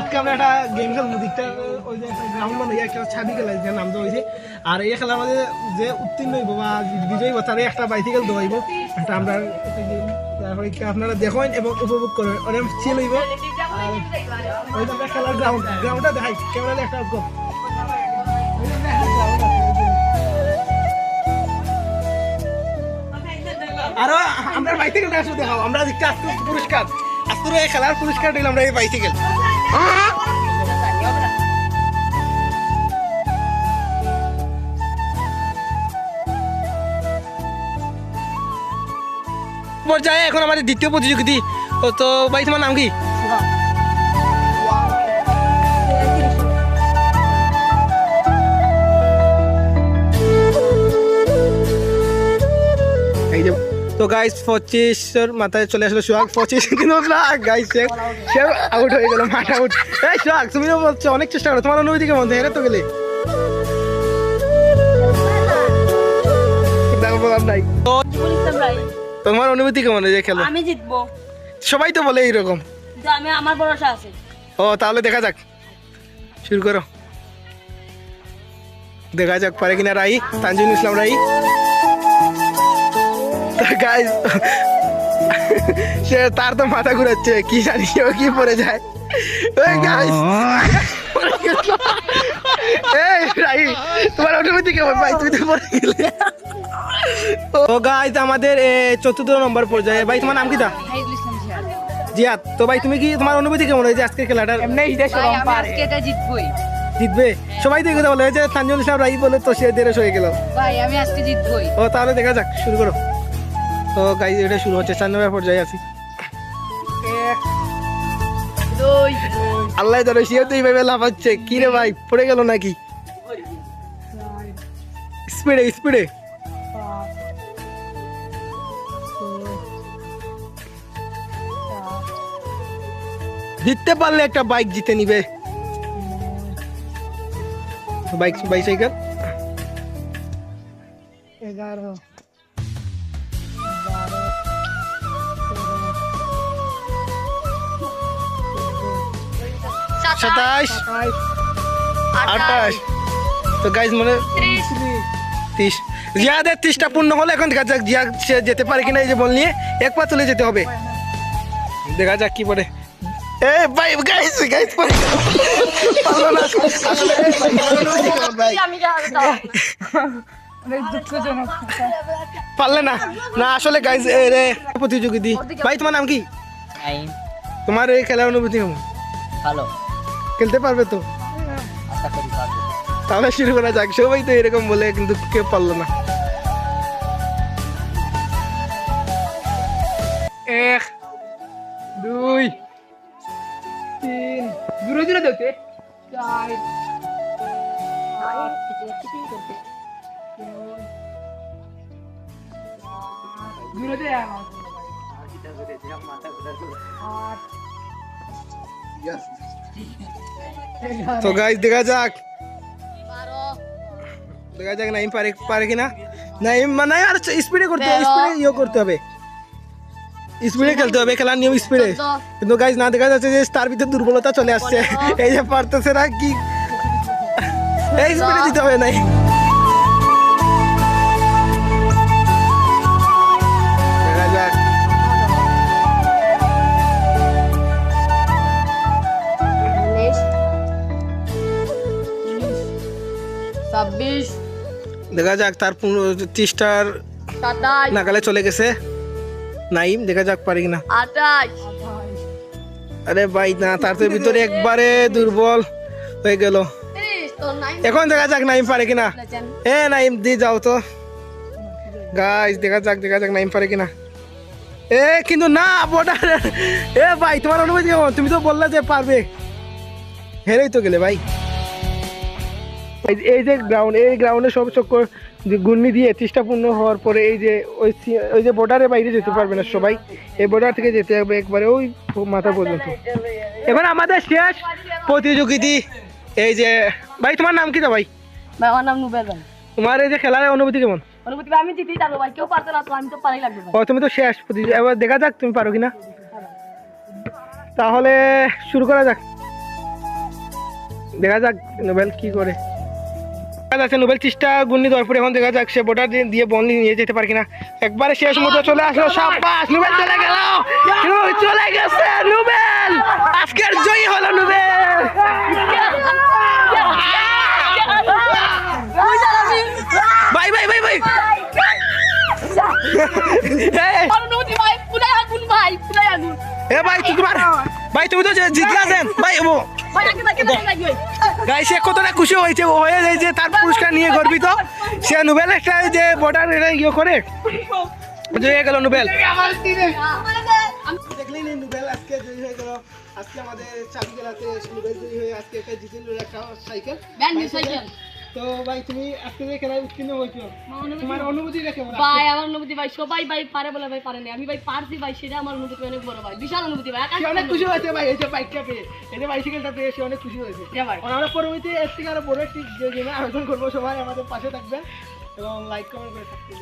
আজকে আমরা একটা গেম খেলব গ্রাউন্ড মানে একটা হয়েছে। আর এই যে উত্তীর্ণ বিজয়ী একটা একটা আমরা আপনারা দেখেন এবং উপভোগ করবেন অনেক চিল হইব। ওই আমরা খেলার গ্রাউন্ড গ্রাউন্ডটা দেখাই। একটা আমরা আসলে দেখাও আমরা আজকে পুরস্কার। আজকে এই খেলার পুরস্কার দিলাম আমরা এই বাইসাইকেল পর্যায়ে এখন আমাদের দ্বিতীয় প্রতিযোগিতা তো ভাই তোমার নাম কি? তো গাইস পঁচিশের মাথায় চলে আসলো সোহাগ। পঁচিশ কিন্তু না গাইস সে সে আউট হয়ে গেল মাঠ আউট এই সোহাগ তুমি বলছো অনেক চেষ্টা করো তোমার অনুভূতি কেমন? হেরে তো গেলে। তোমার অনুভূতি কেমন যে খেলো? আমি জিতবো। সবাই তো বলে এইরকম। আমি আমার ভরসা আছে। ও তাহলে দেখা যাক। শুরু করো। দেখা যাক পারে কিনা রাই তানজিন ইসলাম রাই। গাইস সে তার তো মাথা ঘুরাচ্ছে কি জানি ও কি পড়ে যায়। ওই গাইস এই রাই তোমার অনুমতি ভাই তুই তো পড়ে গেলে। ও গাইস আমাদের এ, চতুর্থ নম্বর পর্যায়ে ভাই তোমার নাম কি দা জিয়াদ। তো ভাই তুমি কি তোমার অনুভূতি কেমন হয়েছে আজকের খেলাটার? আজকে এটা জিতবই। জিতবে? সবাই তো এই কথা বলে যে তানজুল ইসলাম রাই বলে তো সে দেড়শ হয়ে গেল। ভাই আমি আজকে জিতবই। ও তাহলে দেখা যাক শুরু করো। তো গাইজ এটা শুরু হচ্ছে চার নম্বর পর্যায়ে আছি। আল্লাহ তো লাফাচ্ছে কি রে ভাই, পড়ে গেল নাকি? স্পিডে স্পিডে জিততে পারলে একটা বাইক জিতে নিবে। বাইক বাইসাইকেল এগারো। সাতাশ আঠাশ তো গাইজ মনে ত্রিশ। জিয়াদের ত্রিশটা পূর্ণ হলে এখন দেখা যাক জিয়া সে যেতে পারে কিনা এই যে বল নিয়ে। এক পা তুলে যেতে হবে। দেখা যাক কি পরে এ ভাই গাইস গাইস পরে পারলে না। না। আসলে গাইজ রে প্রতিযোগিতা ভাই তোমার নাম কি? তোমার এই খেলার অনুভূতি কেমন? ভালো। খেলতে পারবে তো? তাহলে শুরু করা যাক। সবাই তো এরকম বলে কিন্তু কেউ পারল না। এক দুই তিন। দূরে দূরে দেখতে চার দূরে দে। তো গাইস দেখা যাক। দেখা যাক নাইম পারে পারে কিনা। নাইম মানে আর স্পিডে করতে হবে স্পিডে ইয়ে করতে হবে। স্পিডে খেলতে হবে খেলার নিয়ম স্পিডে কিন্তু গাইস না দেখা যাচ্ছে যে তার ভিতরে দুর্বলতা চলে আসছে। এই যে পারতেছে না কি এই স্পিডে দিতে হবে নাই ছাব্বিশ। দেখা যাক তার পনেরো ত্রিশটার সাতাশ। নাগালে চলে গেছে। নাইম দেখা যাক পারে কিনা। আঠাশ। আরে ভাই না তার তো ভিতরে একবারে দুর্বল হয়ে গেল। এখন দেখা যাক নাইম পারে কিনা। এ নাইম দি যাও তো। গাইস দেখা যাক দেখা যাক নাইম পারে কিনা। এ কিন্তু না বর্ডার। এ ভাই তোমার অনুমতি কেমন? তুমি তো বললে যে পারবে। হেরেই তো গেলে ভাই। এই- যে গ্রাউন্ড এই গ্রাউন্ডে সব চক্কর গুন্নি দিয়ে ত্রিশটা পূর্ণ হওয়ার পরে এই যে ওই ওই যে বর্ডারের বাইরে যেতে পারবে না সবাই। এই বর্ডার থেকে যেতে হবে একবারে ওই মাথা পর্যন্ত। এবার আমাদের শেষ প্রতিযোগিতা। এই যে ভাই তোমার নাম কি তো ভাই? আমার নাম নুবেল তোমার এই যে খেলার অনুভূতি কেমন? অনুভূতি আমি জিতেই থাকব ভাই কেউ পারতো না তো আমি তো পারাই লাগবে ও তুমি তো শেষ প্রতিযোগিতা। এবার দেখা যাক তুমি পারো কিনা। তাহলে শুরু করা যাক। দেখা যাক নোবেল কি করে। দেখা যাচ্ছে নোবেল চেষ্টা গুন্নি দেওয়ার পরে এখন দেখা যাক সে বোটার দিয়ে দিয়ে বল নিয়ে যেতে পারে কিনা। একবারে শেষ মুহূর্তে চলে আসলো সাব্বাস নোবেল চলে গেল। চলে গেছে নোবেল! আজকের জয়ী হলো নোবেল। ভাই ভাই ভাই ভাই এ ভাই তুই তোমার ভাই তুমি তো যে জিতলা আছেন ভাই ও ভাই আগে আগে আগে আগে গাই সে কতটা খুশি হয়েছে ও হয়ে যায় যে তার পুরস্কার নিয়ে গর্বিত। সে নোবেল একটা যে বর্ডার এটা ইয়ে করে। জয় গেল নোবেল দেখলেই নোবেল আজকে জয়ী হয়ে গেল আজকে আমাদের চাবি জেলাতে নোবেল। জয়ী হয়ে আজকে একটা জিতে নিল একটা সাইকেল ব্যান্ড সাইকেল। তো ভাই তুমি আজকে যে খেলায় উত্তীর্ণ হয়েছো তোমার অনুভূতিটা কেমন ভাই আমার অনুভূতি ভাই সবাই ভাই পারে বলে ভাই পারে না আমি ভাই পারছি ভাই সেটা আমার অনুভূতি অনেক বড় ভাই বিশাল অনুভূতি ভাই আকাশ অনেক খুশি হয়েছে ভাই এই যে বাইকটা পেয়ে এই যে বাইসাইকেলটা পেয়ে সে অনেক খুশি হয়েছে। হ্যাঁ ভাই। আমরা পরবর্তী এর থেকে আরও বড় একটি গেমে আয়োজন করব সবাই আমাদের পাশে থাকবেন এবং লাইক কমেন্ট করে থাকতে